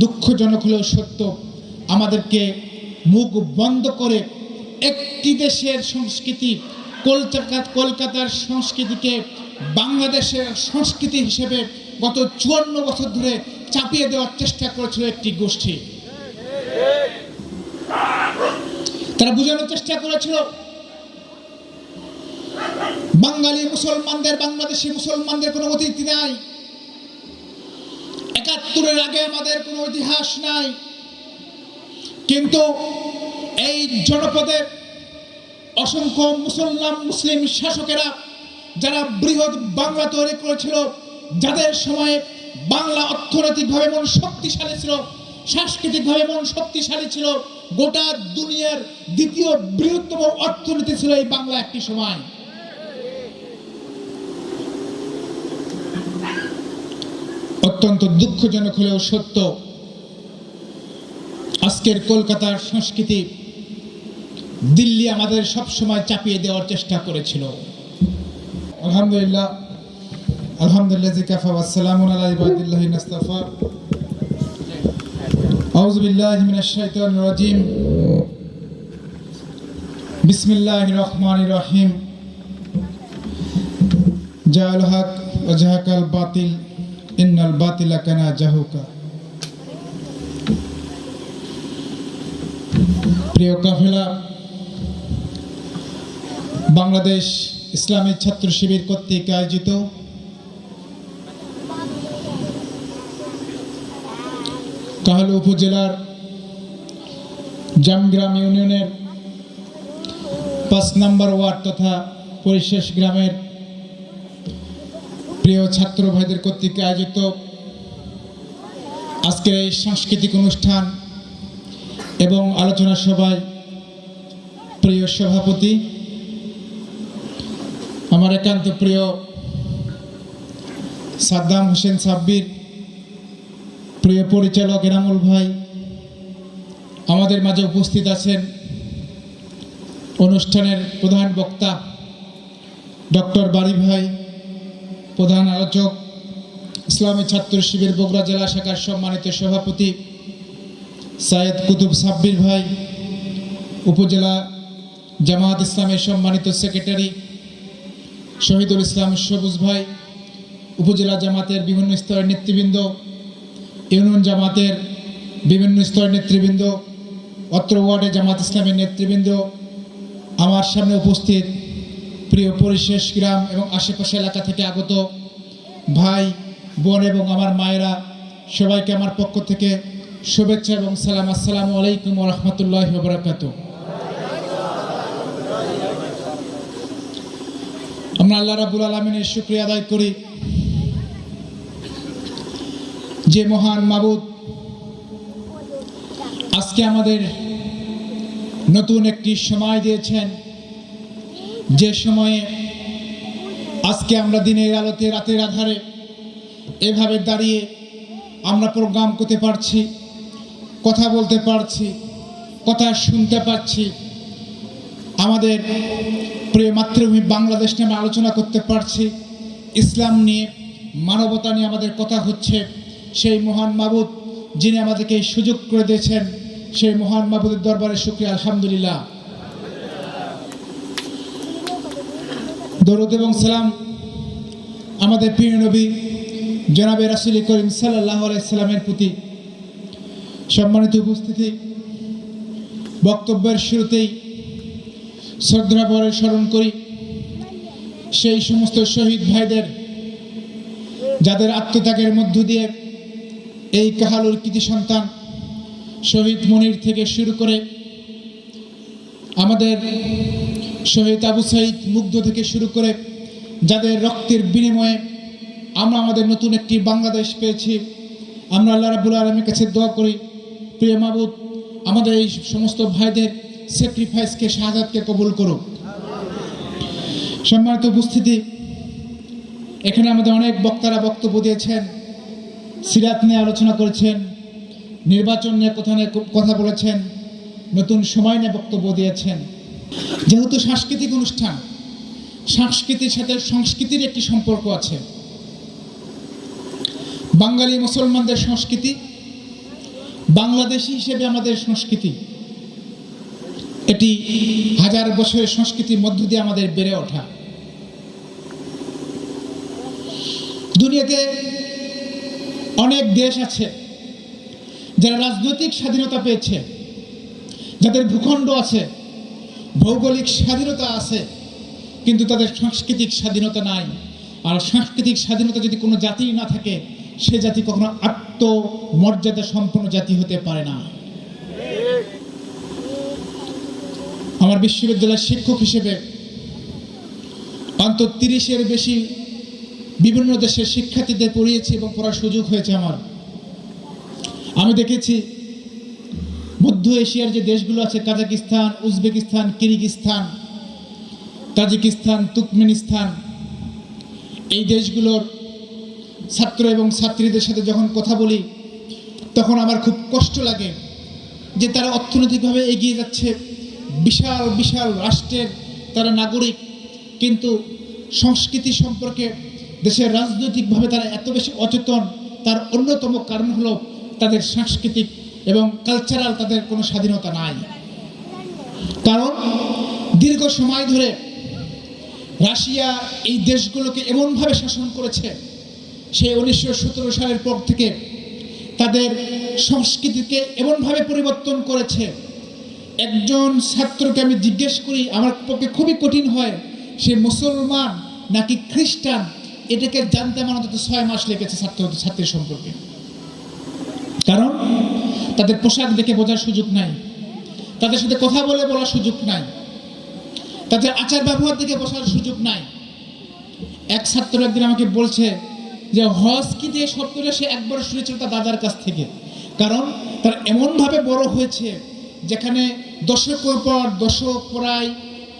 দুঃখজনক হলেও সত্য, আমাদেরকে মুখ বন্ধ করে একটি দেশের সংস্কৃতি, কলকাতা কলকাতার সংস্কৃতিকে বাংলাদেশের সংস্কৃতি হিসেবে গত চুয়ান্ন বছর ধরে চাপিয়ে দেওয়ার চেষ্টা করেছিল একটি গোষ্ঠী। তারা বোঝানোর চেষ্টা করেছিল, বাঙালি মুসলমানদের, বাংলাদেশি মুসলমানদের কোনো অতীত নাই। একাত্তরের আগে আমাদের কোনো ইতিহাস নাই। কিন্তু এই জনপদে অসংখ্য মুসলমান, মুসলিম শাসকেরা যারা বৃহৎ বাংলা তৈরি করেছিল, যাদের সময়ে বাংলা অর্থনৈতিকভাবে মন শক্তিশালী ছিল, সাংস্কৃতিকভাবে মন শক্তিশালী ছিল, গোটা দুনিয়ার দ্বিতীয় বৃহত্তম অর্থনীতি ছিল এই বাংলা একটি সময়। অত্যন্ত দুঃখজনক হলেও সত্য। আজকের কলকাতার সংস্কৃতি দিল্লি আমাদের সব সময় চাপিয়ে দেওয়ার চেষ্টা করেছিল। আলহামদুলিল্লাহ। আলহামদুলিল্লাহ জিকাফা ওয়াসসালামু আলা ইবাদিল্লাহি নাস্তাফা। আউযু বিল্লাহি মিনাশ শাইতানির রাজিম। বিসমিল্লাহির রহমানির রহিম। জাআল হক ওয়া বাতিল। ইন্নাল বাতিলা কানা জাহুকা। প্রিয় কাফেলা, বাংলাদেশ ইসলামী ছাত্র শিবির কর্তৃক আয়োজিত কাহালু উপজেলার জামগ্রাম ইউনিয়নের পাঁচ নম্বর ওয়ার্ড তথা পরিশেষ গ্রামের প্রিয় ছাত্র ভাইদের কর্তৃক আয়োজিত আজকের এই সাংস্কৃতিক অনুষ্ঠান এবং আলোচনা সভায় প্রিয় সভাপতি, আমার একান্ত প্রিয় সাদ্দাম হোসেন সাব্বির, প্রিয় পরিচালক এনামুল ভাই, আমাদের মাঝে উপস্থিত আছেন অনুষ্ঠানের প্রধান বক্তা ডক্টর বাড়ি ভাই প্রধান আলোচক, ইসলামী ছাত্র শিবির বগুড়া জেলা শাখার সম্মানিত সভাপতি সায়েদ কুতুব সাব্বির ভাই, উপজেলা জামায়াত ইসলামের সম্মানিত সেক্রেটারি শহীদুল ইসলাম সবুজ ভাই, উপজেলা জামাতের বিভিন্ন স্তরের নেতৃবৃন্দ, ইউনিয়ন জামাতের বিভিন্ন স্তরের নেতৃবৃন্দ, অত্র ওয়ার্ডে জামাত ইসলামের নেতৃবৃন্দ, আমার সামনে উপস্থিত প্রিয় পরিশেষ গ্রাম এবং আশেপাশে এলাকা থেকে আগত ভাই, বোন এবং আমার মায়েরা, সবাইকে আমার পক্ষ থেকে শুভেচ্ছা এবং সালাম। আসসালামু আলাইকুম রহমতুল্লাহ বরাকাত আমরা আল্লাহ রাবুল আলমিনের শুক্রিয়া আদায় করি যে মহান মাবুদ আজকে আমাদের নতুন একটি সময় দিয়েছেন। যে সময়ে আজকে আমরা দিনের আলোতে রাতের আধারে এভাবে দাঁড়িয়ে আমরা প্রোগ্রাম করতে পারছি, কথা বলতে পারছি, কথা শুনতে পারছি, আমাদের প্রিয় মাতৃভূমি বাংলাদেশ নিয়ে আলোচনা করতে পারছি, ইসলাম নিয়ে, মানবতা নিয়ে আমাদের কথা হচ্ছে, সেই মহান মাবুদ যিনি আমাদেরকে সুযোগ করে দিয়েছেন, সেই মহান মাবুদের দরবারে শুক্রিয়া, আলহামদুলিল্লাহ। দরুদ এবং সালাম আমাদের প্রিয় নবী জনাবে রাসুল করিম সাল্লাহ আলাইসাল্লামের প্রতি সম্মানিত উপস্থিতি। বক্তব্যের শুরুতেই শ্রদ্ধা ভরে স্মরণ করি, সেই সমস্ত শহীদ ভাইদের যাদের আত্মত্যাগের মধ্য দিয়ে এই কাহালুর কৃতি সন্তান শহীদ মনির থেকে শুরু করে আমাদের শহীদ আবু সাইদ মুগ্ধ থেকে শুরু করে যাদের রক্তের বিনিময়ে আমরা আমাদের নতুন একটি বাংলাদেশ পেয়েছি, আমরা আল্লাহ রাবুল আলমীর কাছে দোয়া করি, প্রিয় মাবুদ, আমাদের এই সমস্ত ভাইদের স্যাক্রিফাইসকে শাহাদাতকে কবুল করুক সম্মানিত উপস্থিতি, এখানে আমাদের অনেক বক্তারা বক্তব্য দিয়েছেন, সিরাত নিয়ে আলোচনা করেছেন, নির্বাচন নিয়ে কথা নিয়ে কথা বলেছেন, নতুন সময় নিয়ে বক্তব্য দিয়েছেন। যেহেতু সাংস্কৃতিক অনুষ্ঠান, সংস্কৃতির সাথে সংস্কৃতির একটি সম্পর্ক আছে। বাঙালি মুসলমানদের সংস্কৃতি, বাংলাদেশি হিসেবে আমাদের সংস্কৃতি। এটি হাজার বছরের সংস্কৃতির মধ্য দিয়ে আমাদের বেড়ে ওঠা। দুনিয়াতে অনেক দেশ আছে যারা রাজনৈতিক স্বাধীনতা পেয়েছে, যাদের ভূখণ্ড আছে ভৌগোলিক স্বাধীনতা আছে, কিন্তু তাদের সাংস্কৃতিক স্বাধীনতা নাই। আর সাংস্কৃতিক স্বাধীনতা যদি কোনো জাতির না থাকে, সে জাতি কখনো আত্মমর্যাদা সম্পন্ন জাতি হতে পারে না। আমার বিশ্ববিদ্যালয়ের শিক্ষক হিসেবে অন্তত তিরিশের বেশি বিভিন্ন দেশের শিক্ষার্থীদের পড়িয়েছি এবং পড়ার সুযোগ হয়েছে আমার। আমি দেখেছি মধ্য এশিয়ার যে দেশগুলো আছে, Kazakhstan, Uzbekistan, Kyrgyzstan, Tajikistan, Turkmenistan, এই দেশগুলোর ছাত্র এবং ছাত্রীদের সাথে যখন কথা বলি, তখন আমার খুব কষ্ট লাগে যে তারা অর্থনৈতিকভাবে এগিয়ে যাচ্ছে। বিশাল বিশাল রাষ্ট্রের তারা নাগরিক, কিন্তু সংস্কৃতি সম্পর্কে, দেশের রাজনৈতিকভাবে তারা এত বেশি অচেতন, তার অন্যতম কারণ হলো তাদের সাংস্কৃতিক এবং কালচারাল তাদের কোনো স্বাধীনতা নাই। কারণ দীর্ঘ সময় ধরে রাশিয়া এই দেশগুলোকে এমনভাবে শাসন করেছে, সেই উনিশশো সতেরো সালের পর থেকে তাদের সংস্কৃতিকে এমনভাবে পরিবর্তন করেছে। একজন ছাত্রকে আমি জিজ্ঞেস করি, আমার পক্ষে খুবই কঠিন হয়, সে মুসলমান নাকি খ্রিস্টান? এটাকে জানতে আমার অন্তত ছয় মাস লেগেছে ছাত্র, ছাত্রীর সম্পর্কে। কারণ তাদের পোশাক দেখে বোঝার সুযোগ নাই। তাদের সাথে কথা বলে বলার সুযোগ নাই। তাদের আচার ব্যবহার দেখে বসার সুযোগ নাই। এক ছাত্র একদিন আমাকে বলছে যে, হজ কি যে শব্দটা সে একবার শুনেছিল তার দাদার কাছ থেকে। কারণ তারা এমনভাবে বড় হয়েছে যেখানে দশকের পর দশক প্রায়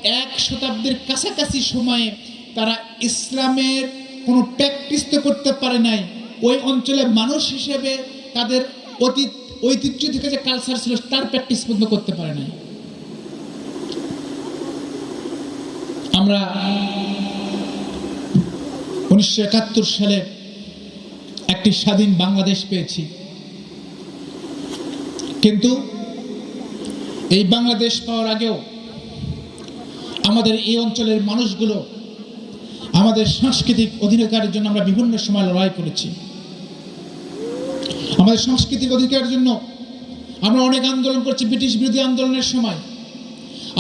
এক শতাব্দীর কাছাকাছি সময়ে তারা ইসলামের কোনো প্র্যাকটিস তো করতে পারে নাই। ওই অঞ্চলে মানুষ হিসেবে তাদের অতীত ঐতিহ্য থেকে যে কালচার ছিল, তার প্র্যাকটিস পর্যন্ত করতে পারে নাই। আমরা উনিশশো একাত্তর সালে একটি স্বাধীন বাংলাদেশ পেয়েছি। কিন্তু এই বাংলাদেশ পাওয়ার আগেও আমাদের এই অঞ্চলের মানুষগুলো আমাদের সাংস্কৃতিক অধিকারের জন্য আমরা বিভিন্ন সময় লড়াই করেছি। আমাদের সাংস্কৃতিক অধিকারের জন্য আমরা অনেক আন্দোলন করছি, ব্রিটিশ বিরোধী আন্দোলনের সময়।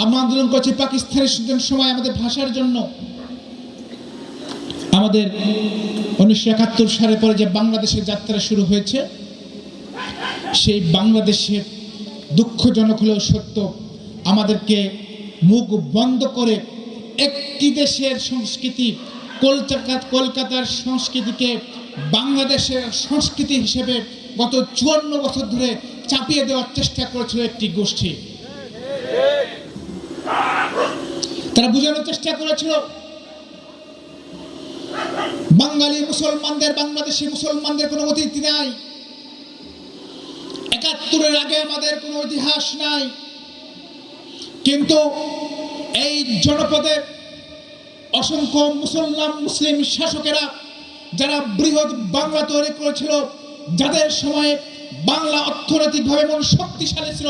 আমরা আন্দোলন করছি পাকিস্তানের সময় আমাদের ভাষার জন্য। আমাদের উনিশশো একাত্তর সালের পরে যে বাংলাদেশের যাত্রা শুরু হয়েছে, সেই বাংলাদেশের দুঃখজনক হলেও সত্য, আমাদেরকে মুখ বন্ধ করে একটি দেশের সংস্কৃতি, কলকাতা কলকাতার সংস্কৃতিকে বাংলাদেশের সংস্কৃতি হিসেবে গত চুয়ান্ন বছর ধরে চাপিয়ে দেওয়ার চেষ্টা করেছিল একটি গোষ্ঠী। তারা বোঝানোর চেষ্টা করেছিল, বাঙালি মুসলমানদের, বাংলাদেশি মুসলমানদের কোনো অতীত নাই। একাত্তরের আগে আমাদের কোনো ইতিহাস নাই। কিন্তু এই জনপদের অসংখ্য মুসলমান, মুসলিম শাসকেরা, যারা বৃহৎ বাংলা তৈরি করেছিল যাদের সময়ে বাংলা অর্থনৈতিকভাবে মন শক্তিশালী ছিল,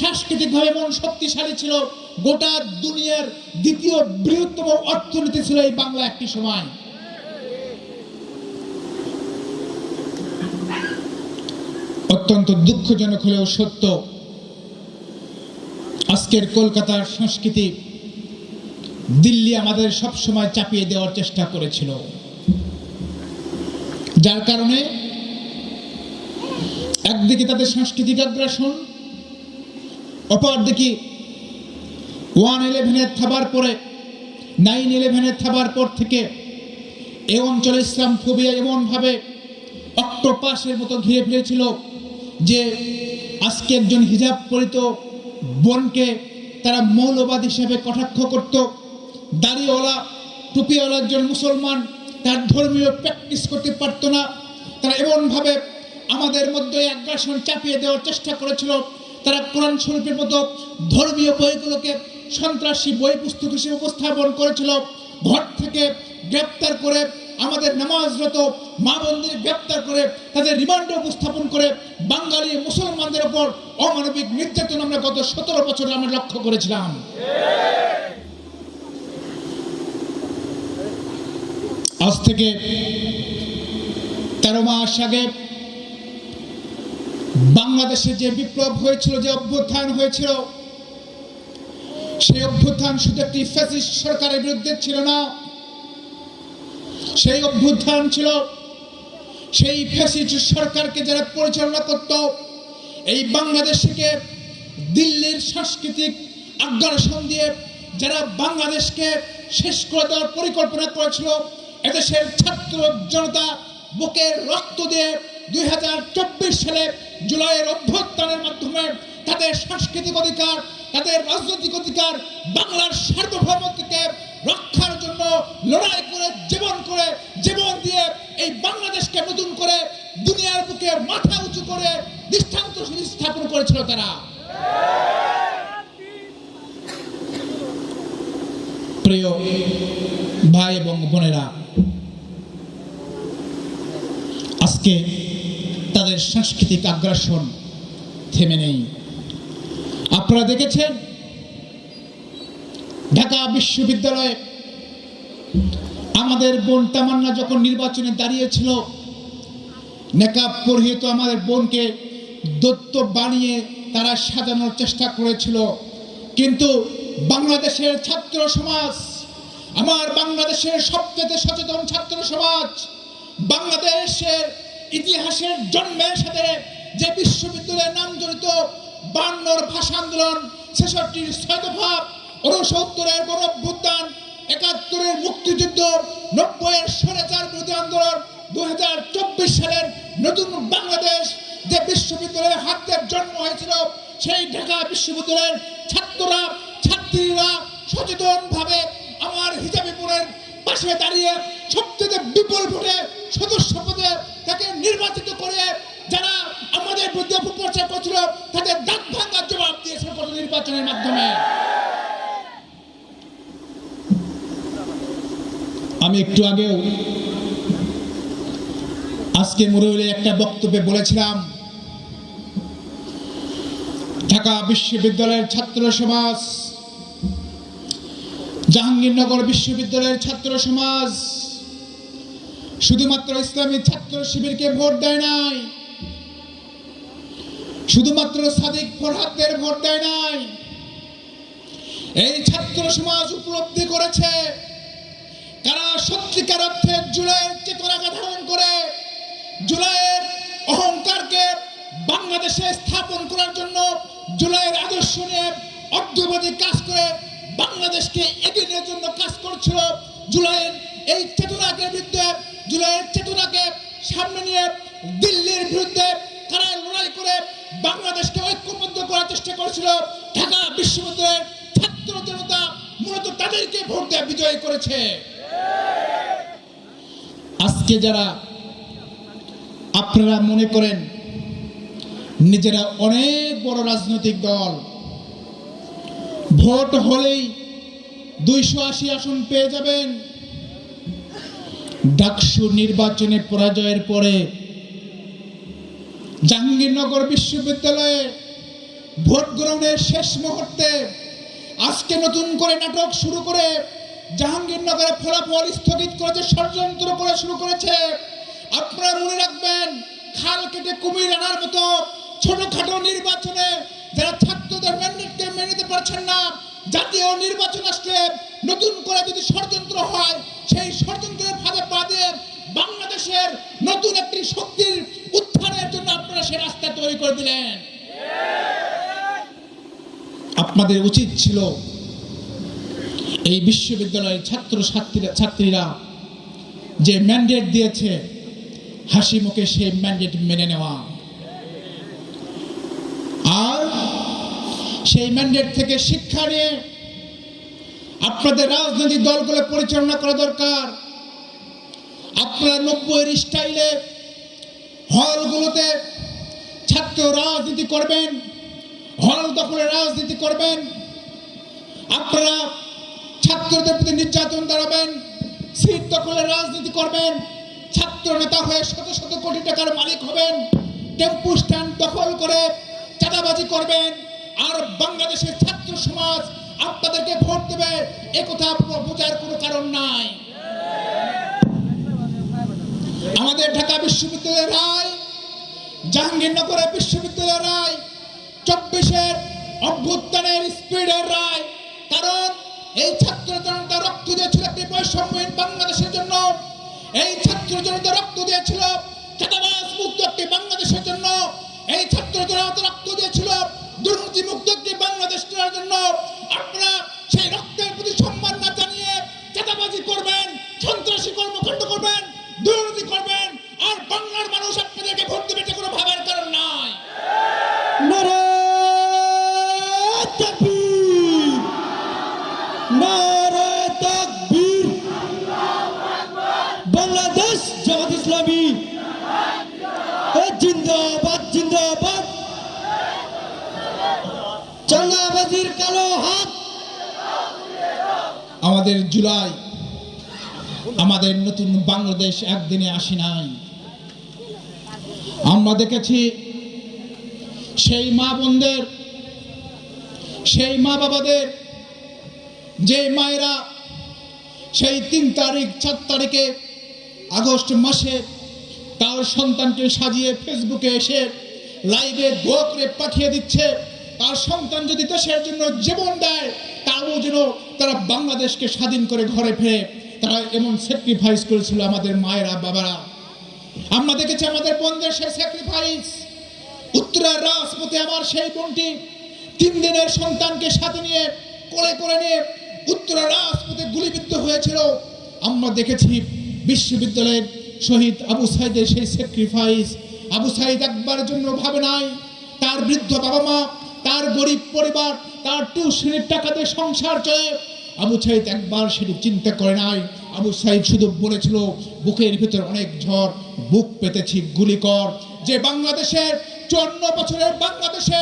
সাংস্কৃতিকভাবে মন শক্তিশালী ছিল, গোটা দুনিয়ার দ্বিতীয় বৃহত্তম অর্থনীতি ছিল এই বাংলা একটি সময়। অত্যন্ত দুঃখজনক হলেও সত্য, আজকের কলকাতার সংস্কৃতি দিল্লি আমাদের সব সময় চাপিয়ে দেওয়ার চেষ্টা করেছিল। যার কারণে একদিকে তাদের সাংস্কৃতিক আগ্রাসন অপরদিকে ওয়ান ইলেভেনের থাবার পরে, নাইন ইলেভেনের থাবার পর থেকে এ অঞ্চলে ইসলাম ফোবিয়া এমনভাবে অক্টোপাসের মতো ঘিরে ফেলেছিল যে আজকে একজন হিজাব পরিত বোনকে তারা মৌলবাদ হিসেবে কটাক্ষ করত। দাড়িওয়ালা, টুপিওয়ালা একজন মুসলমান, তার ধর্মীয় প্র্যাকটিস করতে পারত না। তারা এমনভাবে আমাদের মধ্যে আগ্রাসন চাপিয়ে দেওয়ার চেষ্টা করেছিল। তারা কোরআন শরীফের মতো ধর্মীয় বইগুলোকে সন্ত্রাসী বই পুস্তক হিসেবে উপস্থাপন করেছিল। ঘর থেকে গ্রেপ্তার করে আমাদের নামাজরত মা বন্দির গ্রেপ্তার করে তাদের রিমান্ডে উপস্থাপন করে বাঙালি মুসলমানদের উপর অমানবিক নির্যাতন আমরা গত সতেরো বছরে আমরা লক্ষ্য করেছিলাম। আজ থেকে তেরো মাস আগে বাংলাদেশে যে বিপ্লব হয়েছিল, যে অভ্যুত্থান হয়েছিল, সেই অভ্যুত্থান শুধু একটি ফ্যাসিস্ট সরকারের বিরুদ্ধে ছিল না। সেই অভ্যুত্থান ছিল সেই ফ্যাসিস্ট সরকারকে যারা পরিচালনা করত, এই বাংলাদেশকে দিল্লির সাংস্কৃতিক আগ্রাসন দিয়ে যারা বাংলাদেশকে শেষ করে দেওয়ার পরিকল্পনা করেছিল, এদেশের ছাত্র জনতা বুকের রক্ত দিয়ে দুই হাজার চব্বিশ সালে জুলাইয়ের অভ্যুত্থানের মাধ্যমে তাদের সাংস্কৃতিক অধিকার, তাদের রাজনৈতিক অধিকার, বাংলার সার্বভৌমত্বকে রক্ষার জন্য লড়াই করে, জীবন করে, জীবন দিয়ে এই বাংলাদেশকে নতুন করে দুনিয়ার বুকে মাথা উঁচু করে দৃষ্টান্ত স্থাপন করেছিল তারা। প্রিয় ভাই এবং বোনেরা, আজকে তাদের সাংস্কৃতিক আগ্রাসন থেমে নেই। আপনারা দেখেছেন? ঢাকা বিশ্ববিদ্যালয়ে আমাদের বোন তামান্না যখন নির্বাচনে দাঁড়িয়েছিল, নেকাব পরিহিত আমাদের বোনকে দত্ত বানিয়ে তারা সাজানোর চেষ্টা করেছিল। কিন্তু বাংলাদেশের ছাত্র সমাজ, আমার বাংলাদেশের সবচেয়ে সচেতন ছাত্র সমাজ, বাংলাদেশের ইতিহাসের জন্মের সাথে যে বিশ্ববিদ্যালয়ের নাম জড়িত বান্নর ভাষা আন্দোলন, ছেষট্টির ছয়দফা ঊনসত্তরের গণভ্যুত্থান একাত্তরের মুক্তিযুদ্ধ, নব্বইয়ের স্বৈরাচার বিরোধী আন্দোলন দু হাজার চব্বিশ সালের নতুন বাংলাদেশ যে বিশ্ববিদ্যালয়ের হাতের জন্ম হয়েছিল, সেই ঢাকা বিশ্ববিদ্যালয়ের ছাত্ররা, ছাত্রীরা সচেতন ভাবে আমার হিজাবিপুরের পাশে দাঁড়িয়ে সবচেয়ে বিপুল ভোটে সদস্য পদে তাকে নির্বাচিত করে যারা আমাদের বিরুদ্ধে অপপ্রচার করছিল, তাদের দাঁত ভাঙ্গার জবাব দিয়েছে গত নির্বাচনের মাধ্যমে। আমি একটু আগেও আজকে মুরুলে একটা বক্তব্যে বলেছিলাম, ঢাকা বিশ্ববিদ্যালয়ের ছাত্র সমাজ জাহাঙ্গীরনগর বিশ্ববিদ্যালয়ের ছাত্র সমাজ। শুধুমাত্র ইসলামী ছাত্র শিবিরকে ভোট দেয় নাই। শুধুমাত্র সাদিক ফরহাদদের ভোট দেয় নাই। এই ছাত্র সমাজ উপলব্ধি করেছে। তারা সত্যিকার অর্থে জুলাইয়ের চেতনাকে ধারণ করে, জুলাইয়ের অহংকারকে বাংলাদেশে স্থাপন করার জন্য জুলাইয়ের আদর্শ নিয়ে অর্ধবাদী কাজ করে বাংলাদেশকে এগিয়ে নেওয়ার জন্য কাজ করছিল জুলাইয়ের এই চেতনাকে বিরুদ্ধে, জুলাইয়ের চেতনাকে সামনে নিয়ে দিল্লির বিরুদ্ধে তারা লড়াই করে বাংলাদেশকে ঐক্যবদ্ধ করার চেষ্টা করেছিল। ঢাকা বিশ্ববিদ্যালয়ের ছাত্র জনতা মূলত তাদেরকে ভোট দেওয়া বিজয় করেছে। আজকে যারা আপনারা মনে করেন, নিজেরা অনেক বড় রাজনৈতিক দল ভোট হলেই দুইশো আশি আসন পেয়ে যাবেন। ডাকসু নির্বাচনে পরাজয়ের পরে জাহাঙ্গীরনগর বিশ্ববিদ্যালয়ে ভোট গ্রহণের শেষ মুহূর্তে আজকে নতুন করে নাটক শুরু করে জাহাঙ্গীরনগরে ফলাফল স্থগিত করেছে, ষড়যন্ত্র করে শুরু করেছে। আপনারা মনে রাখবেন, খাল কেটে কুমির আনার মতো ছোটখাটো নির্বাচনে যারা ছাত্রদের ম্যান্ডেটকে মেনে নিতে পারছেন না, জাতীয় নির্বাচন আসলে নতুন করে যদি ষড়যন্ত্র হয়, সেই ষড়যন্ত্রের ফাঁদে পা বাংলাদেশের নতুন একটি শক্তির উত্থানের জন্য আপনারা সে রাস্তা তৈরি করে দিলেন। আপনাদের উচিত ছিল এই বিশ্ববিদ্যালয়ের ছাত্র ছাত্রীরা ছাত্রীরা যে ম্যান্ডেট দিয়েছে, হাসি মুখে সেই ম্যান্ডেট মেনে নেওয়া আর সেই ম্যান্ডেট থেকে শিক্ষা নিয়ে আপনাদের রাজনৈতিক দলগুলো পরিচালনা করা দরকার। আপনারা নব্বইয়ের স্টাইলে হলগুলোতে ছাত্র রাজনীতি করবেন, হল দখলে রাজনীতি করবেন। আপনারা ছাত্রদের প্রতি নির্যাতন দাঁড়াবেন, সিট দখলে রাজনীতি করবেন, ছাত্র নেতা হয়ে শত শত কোটি টাকার মালিক হবেন, টেম্পু স্ট্যান্ড দখল করে চাঁদাবাজি করবেন। আর বাংলাদেশের ছাত্র সমাজ আপনাদেরকে ভোট দেবে একথা বোঝার কোনো কারণ নাই। আমাদের ঢাকা বিশ্ববিদ্যালয়ের রায় জাহাঙ্গীরনগরের বিশ্ববিদ্যালয়ের রায়, চব্বিশের অভ্যুত্থানের স্পিডের রায়, কারণ এই ছাত্র জনতা রক্ত দিয়েছিল একটি বৈষম্যহীন বাংলাদেশের জন্য। এই ছাত্র জনতা রক্ত দিয়েছিল চাঁদাবাজ মুক্ত একটি বাংলাদেশের জন্য। এই ছাত্র জনতা রক্ত দিয়েছিল দুর্নীতি মুক্ত একটি বাংলাদেশ করার জন্য আপনারা সেই রক্তের প্রতি সম্মান না জানিয়ে চাঁদাবাজি করবেন, সন্ত্রাসী কর্মকাণ্ড করবেন, দুর্নীতি করবেন, আর বাংলার মানুষ আপনাদেরকে ভোট দেবে কোনো ভাবার কারণ নারে বাংলাদেশ জামাত ইসলামী। জিন্দাবাদ। চাঙ্গাবাজির কালো হাত। আমাদের জুলাই, আমাদের নতুন বাংলাদেশ একদিনে আসি নাই। আমরা দেখেছি সেই মা বোনদের, সেই মা বাবাদের, যে মায়েরা সেই তিন তারিখ, চার তারিখে আগস্ট মাসে তার সন্তানকে সাজিয়ে ফেসবুকে এসে লাইভে দোয়া করে পাঠিয়ে দিচ্ছে। তার সন্তান যদি দেশের জন্য জীবন দেয়, তাও যেন তারা বাংলাদেশকে স্বাধীন করে ঘরে ফেরে। তারা এমন স্যাক্রিফাইস করেছিল আমাদের মায়েরা, বাবারা। আমরা দেখেছি আমাদের বোনদের সেই স্যাক্রিফাইস উত্তরার রাজপথে আমার সেই বোনটি তিন দিনের সন্তানকে সাথে নিয়ে, কোলে করে নিয়ে উত্তরার রাজপথে গুলিবিদ্ধ হয়েছিল। আমরা দেখেছি বিশ্ববিদ্যালয়ের শহীদ আবু সাইদের সেই স্যাক্রিফাইস আবু সাইদ একবার জন্য ভাবে নাই। তার বৃদ্ধ বাবা মা তার গরিব পরিবার, তার টিউশনের টাকা দিয়ে সংসার চলে। আবু সাইদ একবার সেটি চিন্তা করে নাই। আবু সাইদ শুধু বলেছিল, বুকের ভিতর অনেক ঝড়, বুক পেতেছি, গুলি কর। যে বাংলাদেশের চুয়ান্ন বছরের বাংলাদেশে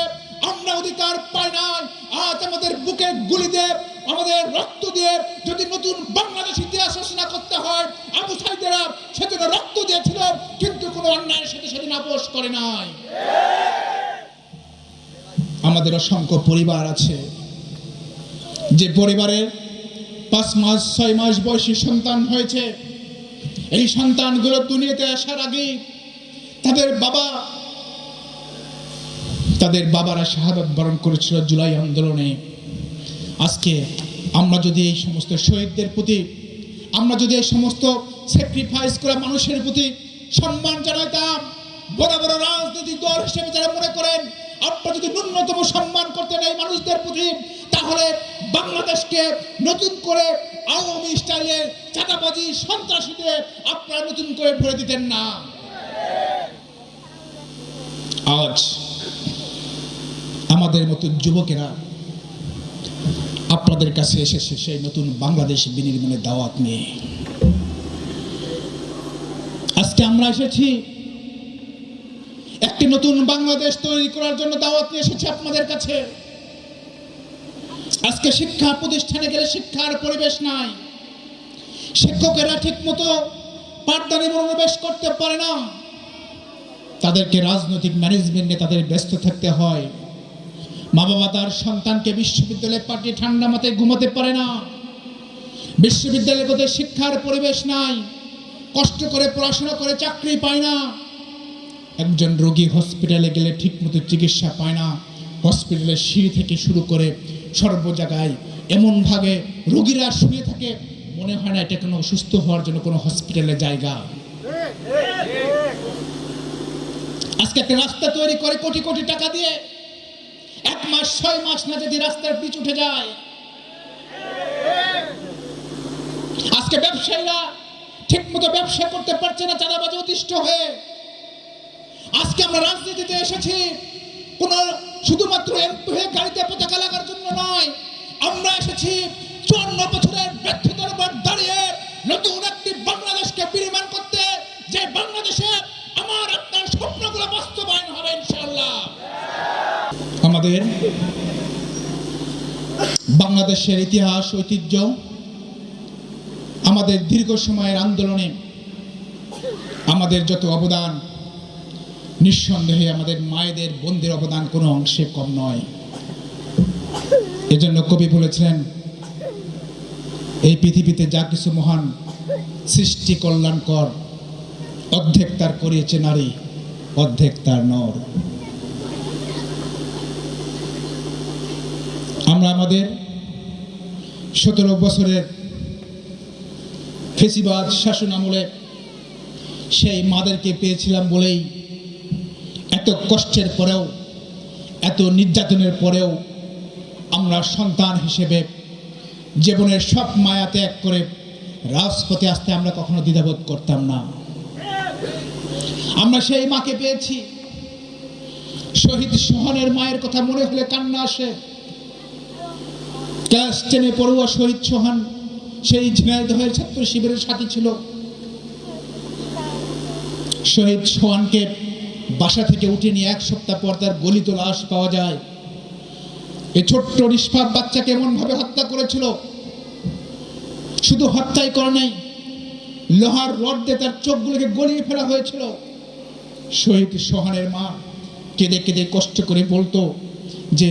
আমরা অধিকার পাই নাই, আজ আমাদের বুকে গুলি দিয়ে, আমাদের রক্ত দিয়ে যদি নতুন বাংলাদেশ ইতিহাস রচনা করতে হয়, আবু সাইদেরা সেদিন রক্ত দিয়েছিল, কিন্তু কোনো অন্যায়ের সাথে সেদিন আপোষ করে নাই। আমাদের অসংখ্য পরিবার আছে। যে পরিবারের পাঁচ মাস, ছয় মাস বয়সী সন্তান হয়েছে, এই সন্তানগুলো দুনিয়াতে আসার আগে তাদের বাবা, তাদের বাবারা শাহাদত বরণ করেছিল জুলাই আন্দোলনে। আজকে আমরা যদি এই সমস্ত শহীদদের প্রতি, আমরা যদি এই সমস্ত স্যাক্রিফাইস করা মানুষের প্রতি সম্মান জানাইতাম, বড় বড় রাজনৈতিক দল হিসেবে যারা মনে করেন আপনারা যদি ন্যূনতম সম্মান করতেন এই মানুষদের প্রতি, তাহলে বাংলাদেশকে নতুন করে আওয়ামী স্টাইলে চাঁদাবাজি সন্ত্রাসীতে আপনারা নতুন করে ভরে দিতেন না। আজ আমাদের মতো যুবকেরা আপনাদের কাছে এসেছে সেই নতুন বাংলাদেশ বিনির্মাণের দাওয়াত নিয়ে। আজকে আমরা এসেছি নতুন বাংলাদেশ তৈরি করার জন্য দাওয়াত নিয়ে এসেছি আপনাদের কাছে। আজকে শিক্ষা প্রতিষ্ঠানে গেলে শিক্ষার পরিবেশ নাই। শিক্ষকেরা ঠিক মতো পাঠদানে মনোনিবেশ করতে পারে না। তাদেরকে রাজনৈতিক ম্যানেজমেন্টে তাদের ব্যস্ত থাকতে হয়। মা বাবা তার সন্তানকে বিশ্ববিদ্যালয়ে পাঠিয়ে ঠান্ডা মাথায় ঘুমাতে পারে না। বিশ্ববিদ্যালয়ে কোথায় শিক্ষার পরিবেশ নাই। কষ্ট করে পড়াশোনা করে চাকরি পায় না। একজন রোগী হসপিটালে গেলে ঠিকমতো চিকিৎসা পায় না, হসপিটালের সিঁড়ি থেকে শুরু করে সর্ব জায়গায় এমনভাবে রোগীরা শুয়ে থাকে, মনে হয় না এটা কোনো সুস্থ হওয়ার জন্য কোনো হসপিটালের জায়গা। আজকে একটা রাস্তা তৈরি করে কোটি কোটি টাকা দিয়ে, এক মাস, ছয় মাস না যদি রাস্তার পিচ উঠে যায়। আজকে ব্যবসায়ীরা ঠিক মতো ব্যবসা করতে পারছে না, চাঁদাবাজি অতিষ্ঠ হয়ে। আজকে আমরা রাজনীতিতে এসেছি। কোন শুধুমাত্র গাড়িতে পতাকা লাগার জন্য নয়, আমরা এসেছি চুয়ান্ন বছরের ব্যর্থতার উপর দাঁড়িয়ে নতুন একটি বাংলাদেশকে বিনির্মাণ করতে, যে বাংলাদেশে আমার আপনার স্বপ্নগুলো বাস্তবায়ন হবে ইনশাআল্লাহ। আমাদের বাংলাদেশের ইতিহাস, ঐতিহ্য, আমাদের দীর্ঘ সময়ের আন্দোলনে আমাদের যত অবদান নিঃসন্দেহে আমাদের মায়েদের বন্দির অবদান কোনো অংশে কম নয়। এজন্য কবি বলেছিলেন এই পৃথিবীতে যা কিছু মহান সৃষ্টি কল্যাণকর, অর্ধেক তার করিয়েছে নারী, অর্ধেক তার নর। আমরা আমাদের সতেরো বছরের ফেসিবাদ শাসন আমলে সেই মাদেরকে পেয়েছিলাম বলেই এত কষ্টের পরেও, এত নির্যাতনের পরেও আমরা সন্তান হিসেবে জীবনের সব মায়া ত্যাগ করে রাজপথে আসতে আমরা কখনো দ্বিধাবোধ করতাম না। আমরা সেই মাকে পেয়েছি। শহীদ সোহানের মায়ের কথা মনে হলে কান্না আসে। ক্লাস টেনে পড়ুয়া শহীদ সোহান সেই ঝিনাইদহের ছাত্র শিবিরের সাথী ছিল। শহীদ সোহানকে বাসা থেকে উঠে নিয়ে এক সপ্তাহ পর তার গলিত লাশ পাওয়া যায়। এই ছোট্ট নিষ্পাপ বাচ্চাকে এমনভাবে হত্যা করেছিল। শুধু হত্যাই করে নাই, লোহার রড দিয়ে তার চোখগুলোকে গলিয়ে ফেলা হয়েছিল। শহীদ সোহানের মা কেঁদে কেঁদে কষ্ট করে বলতো যে,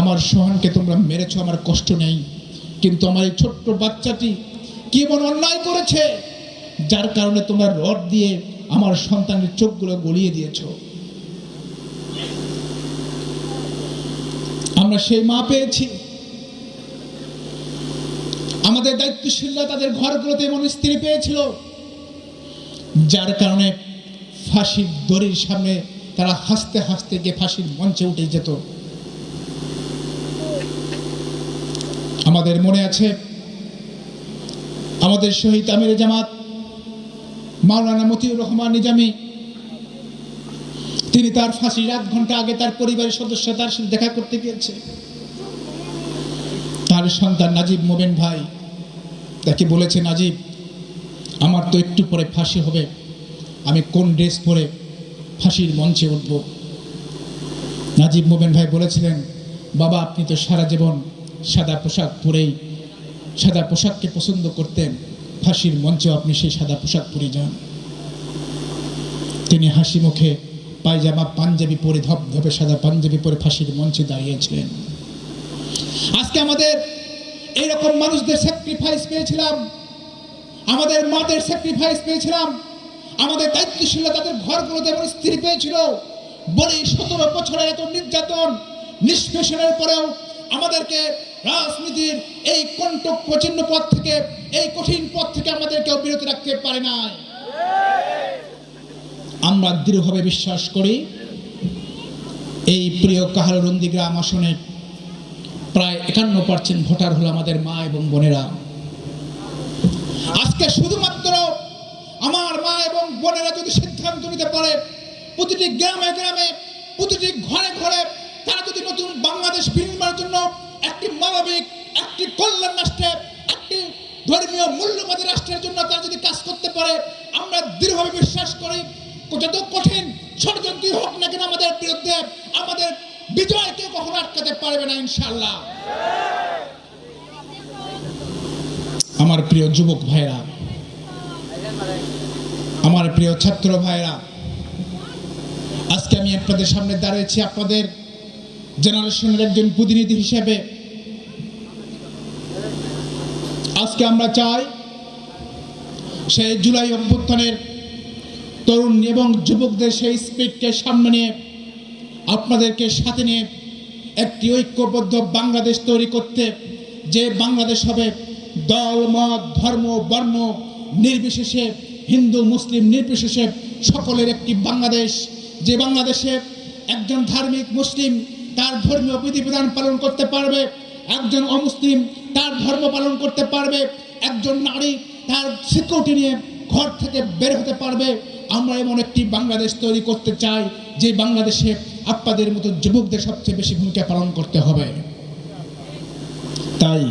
আমার সোহানকে তোমরা মেরেছো, আমার কষ্ট নেই। কিন্তু আমার এই ছোট্ট বাচ্চাটি কি এমন অন্যায় করেছে, যার কারণে তোমরা রড দিয়ে আমার সন্তানের চোখগুলো গলিয়ে দিয়েছ। আমরা সেই মা পেয়েছি। আমাদের দায়িত্বশীলরা তাদের ঘরগুলোতে এমন স্ত্রী পেয়েছিল, যার কারণে ফাঁসির দড়ির সামনে তারা হাসতে হাসতে গিয়ে ফাঁসির মঞ্চে উঠে যেত। আমাদের মনে আছে, আমাদের শহীদ আমির জামাত মাওলানা মতিউর রহমান নিজামি, তিনি তার ফাঁসির আধ ঘণ্টা আগে তার পরিবারের সদস্য তার সাথে দেখা করতে গিয়েছে। তার সন্তান নাজিব মোবেন ভাই, তাকে বলেছে, নাজিব, আমার তো একটু পরে ফাঁসি হবে। আমি কোন ড্রেস পরে ফাঁসির মঞ্চে উঠব? নাজিব মোবেন ভাই বলেছিলেন, বাবা, আপনি তো সারা জীবন সাদা পোশাক পরেই, সাদা পোশাককে পছন্দ করতেন। ফাঁসির মঞ্চে আপনি সেই সাদা পোশাক পরে যান। তিনি হাসি মুখে পায়জামা পাঞ্জাবি পরে ধপ ধপধপে সাদা পাঞ্জাবি পরে ফাঁসির মঞ্চে দাঁড়িয়েছিলেন। আজকে আমাদের এইরকম মানুষদের স্যাক্রিফাইস পেয়েছিলাম। আমাদের মাদের স্যাক্রিফাইস পেয়েছিলাম। আমাদের দায়িত্বশীল তাদের ঘরগুলোতে এমন স্ত্রী পেয়েছিল। বলে সতেরো বছরের এত নির্যাতন, নিষ্পেষণের পরেও আমাদেরকে রাজনীতির এই কণ্টক প্রচিন্ন পথ থেকে, এই কঠিন পথ থেকে আমাদেরকেও বিরত রাখতে পারে নাই। আমরা দৃঢ়ভাবে বিশ্বাস করি, এই প্রিয় কাহারুন্দি গ্রাম আসনের প্রায় একান্ন পার্সেন্ট ভোটার হলো আমাদের মা এবং বোনেরা। আজকে শুধুমাত্র আমার মা এবং বোনেরা যদি সিদ্ধান্ত নিতে পারে, প্রতিটি গ্রামে গ্রামে, প্রতিটি ঘরে ঘরে তারা যদি নতুন বাংলাদেশ বিনির্মাণের জন্য একটি মানবিক, একটি কল্যাণ রাষ্ট্রে, একটি ধর্মীয় মূল্যবাদী রাষ্ট্রের জন্য তারা যদি কাজ করতে পারে, আমরা দৃঢ়ভাবে বিশ্বাস করি, যত কঠিন ষড়যন্ত্রী হোক না কেন আমাদের বিরুদ্ধে আমাদের বিজয় কেউ কখনো আটকাতে পারবে না ইনশাল্লাহ আমার প্রিয় যুবক ভাইরা আমার প্রিয় ছাত্র ভাইরা আজকে আমি আপনাদের সামনে দাঁড়িয়েছি আপনাদের জেনারেশনের একজন প্রতিনিধি হিসেবে আজকে আমরা চাই সেই জুলাই অভ্যুত্থানের তরুণ এবং যুবকদের সেই স্পিডকে সামনে নিয়ে আপনাদেরকে সাথে নিয়ে একটি ঐক্যবদ্ধ বাংলাদেশ তৈরি করতে যে বাংলাদেশ হবে দল, মত, ধর্ম, বর্ণ নির্বিশেষে, হিন্দু, মুসলিম নির্বিশেষে সকলের একটি বাংলাদেশ। যে বাংলাদেশে একজন ধার্মিক মুসলিম তার ধর্মীয় বিধিবিধান পালন করতে পারবে। একজন অমুসলিম তার ধর্ম পালন করতে পারবে। একজন নারী তার সিকিউরিটি নিয়ে ঘর থেকে বের হতে পারবে। আমরা এমন একটি বাংলাদেশ তৈরি করতে চাই, যে বাংলাদেশে আপনাদের মতো যুবকদের সবচেয়ে বেশি ভূমিকা পালন করতে হবে। তাই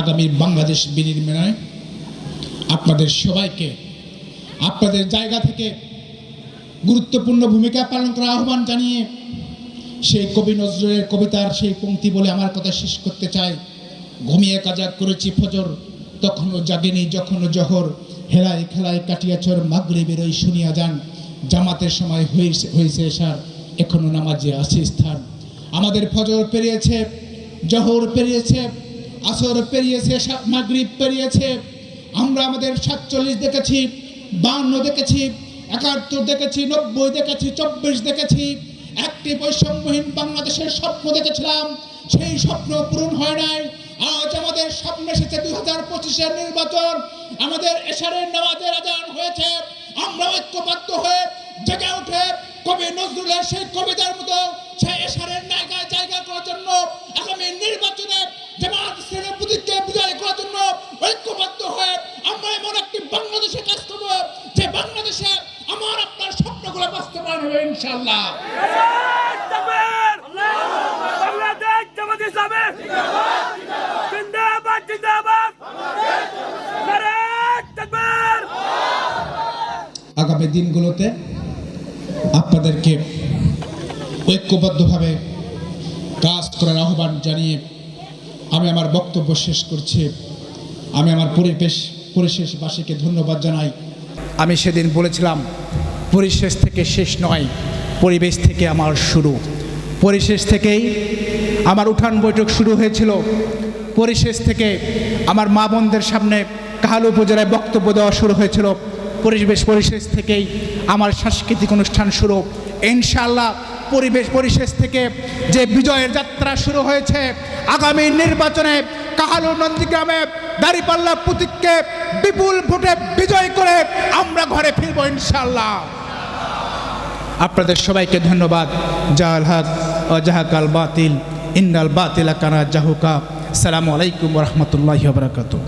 আগামী বাংলাদেশ বিনির্মাণে আপনাদের সবাইকে আপনাদের জায়গা থেকে গুরুত্বপূর্ণ ভূমিকা পালন করার আহ্বান জানিয়ে সেই কবি নজরুলের কবিতার সেই পংক্তি বলে আমার কথা শেষ করতে চাই। ঘুমিয়ে কাজা করেছি ফজর, তখনও জাগেনি, যখনও জহর। হেলায় খেলায় কাটিয়াছর মাগরে বেরোই শুনিয়া যান। জামাতের সময় হয়েছে হয়েছে এসার এখনও নামাজে আছে স্থান। আমাদের ফজর পেরিয়েছে, জহর পেরিয়েছে, আসর পেরিয়েছে মাগরিব পেরিয়েছে। আমরা আমাদের সাতচল্লিশ দেখেছি, বান্ন দেখেছি, একাত্তর দেখেছি, নব্বই দেখেছি, চব্বিশ দেখেছি। একটি বৈষম্যহীন বাংলাদেশের স্বপ্ন দেখেছিলাম, সেই স্বপ্ন পূরণ হয় নাই। আজ আমাদের সামনে এসেছে দুই হাজার পঁচিশের নির্বাচন। আমাদের এশারের নামাজের আজান হয়েছে। আমরা ঐক্যবদ্ধ হয়ে জেগে উঠে কবি নজরুলের সেই কবিতার মতো সেই এশারের জায়গায় জায়গা করার জন্য, আগামী নির্বাচনে জামাত ইসলামের প্রতীককে বিজয় করার জন্য ঐক্যবদ্ধ হয়ে আমরা এমন একটি বাংলাদেশে কাজ করব, যে বাংলাদেশে আমার আপনার বাস্তবায়ন হবে ইনশাল্লাহ আগামী দিনগুলোতে আপনাদেরকে ঐক্যবদ্ধভাবে কাজ করার আহ্বান জানিয়ে আমি আমার বক্তব্য শেষ করছি। আমি আমার পরিবেশ পরিশেষবাসীকে ধন্যবাদ জানাই। আমি সেদিন বলেছিলাম পরিশেষ থেকে শেষ নয়, পরিবেশ থেকে আমার শুরু। পরিশেষ থেকেই আমার উঠান বৈঠক শুরু হয়েছিল। পরিশেষ থেকে আমার মা বোনদের সামনে কাহালু উপজেলায় বক্তব্য দেওয়া শুরু হয়েছিল। পরিবেশ পরিশেষ থেকেই আমার সাংস্কৃতিক অনুষ্ঠান শুরু। ইনশাল্লাহ পরিবেশ পরিশেষ থেকে যে বিজয়ের যাত্রা শুরু হয়েছে, আগামী নির্বাচনে কাহালু নন্দীগ্রামে দাঁড়িপাল্লা প্রতীককে বিপুল ভোটে বিজয় করে আমরা ঘরে ফিরব ইনশাল্লাহ আপনাদের সবাইকে ধন্যবাদ। জাহাল হাক ও জাহাকাল বাতিল ইন্দাল বাতিল কানা জাহুকা। সালামু আলাইকুম রহমতুল্লাহ বারাকাতু